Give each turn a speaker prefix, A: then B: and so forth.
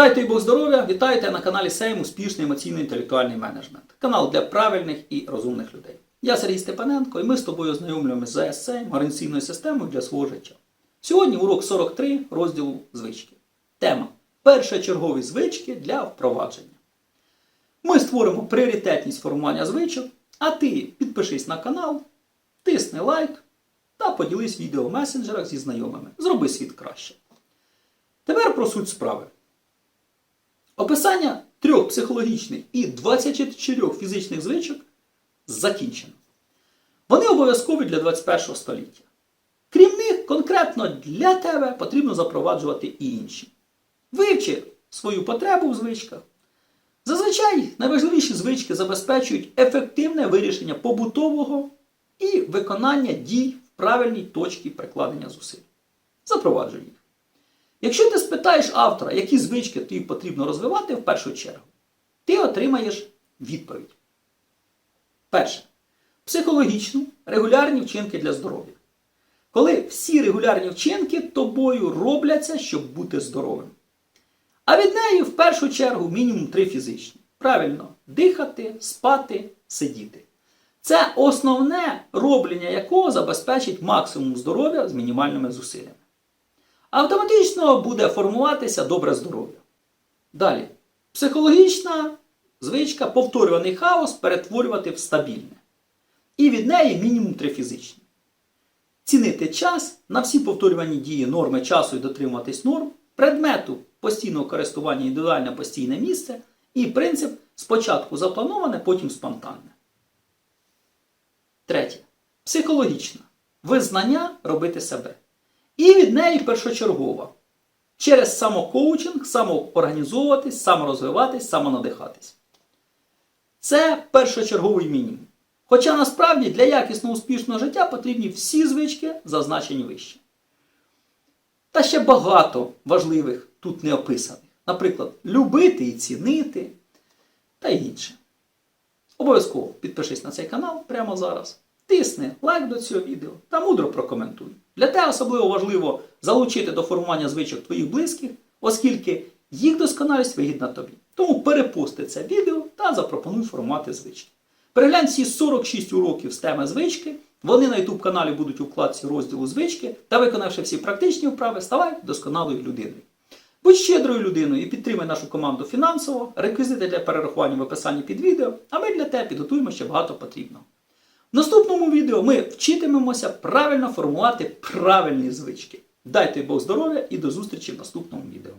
A: Дайте Бог здоров'я, вітайте на каналі Сейм Успішний емоційно-інтелектуальний менеджмент. Канал для правильних і розумних людей. Я Сергій Степаненко і ми з тобою ознайомлюємося з АСЦ, організаційною системою для свого життя. Сьогодні урок 43 розділу звички. Тема першочергові звички для впровадження. Ми створимо пріоритетність формування звичок, а ти підпишись на канал, тисни лайк та поділись відео в месенджерах зі знайомими. Зроби світ краще. Тепер про суть справи. Описання трьох психологічних і 24 фізичних звичок закінчено. Вони обов'язкові для 21 століття. Крім них, конкретно для тебе потрібно запроваджувати і інші. Вивчи свою потребу в звичках. Зазвичай найважливіші звички забезпечують ефективне вирішення побутового і виконання дій в правильній точці прикладення зусиль. Запроваджуй їх. Якщо ти спитаєш автора, які звички тобі потрібно розвивати в першу чергу, ти отримаєш відповідь. Перше. Психологічну регулярні вчинки для здоров'я. Коли всі регулярні вчинки тобою робляться, щоб бути здоровим. А від неї в першу чергу мінімум три фізичні. Правильно, дихати, спати, сидіти. Це основне роблення якого забезпечить максимум здоров'я з мінімальними зусиллями. Автоматично буде формуватися добре здоров'я. Далі. Психологічна звичка повторюваний хаос перетворювати в стабільне. І від неї мінімум три фізичні. Цінити час на всі повторювані дії норми часу і дотримуватись норм, предмету постійного користування індивідуальне постійне місце і принцип спочатку заплановане, потім спонтанне. Третє. Психологічна. Визнання робити себе. І від неї першочергова. Через самокоучинг, самоорганізовуватись, саморозвиватись, самонадихатись. Це першочерговий мінімум. Хоча насправді для якісного успішного життя потрібні всі звички, зазначені вище. Та ще багато важливих тут не описаних. Наприклад, любити і цінити та інше. Обов'язково підпишись на цей канал прямо зараз. Тисни лайк до цього відео та мудро прокоментуй. Для тебе особливо важливо залучити до формування звичок твоїх близьких, оскільки їх досконалість вигідна тобі. Тому перепости це відео та запропонуй формувати звички. Переглянь всі 46 уроків з теми звички. Вони на YouTube каналі будуть у вкладці розділу звички та виконавши всі практичні вправи, ставай досконалою людиною. Будь щедрою людиною і підтримай нашу команду фінансово, реквізити для перерахування в описанні під відео, а ми для тебе підготуємо ще багато потрібного. Наступному відео ми вчитимемося правильно формувати правильні звички. Дайте Бог здоров'я і до зустрічі в наступному відео.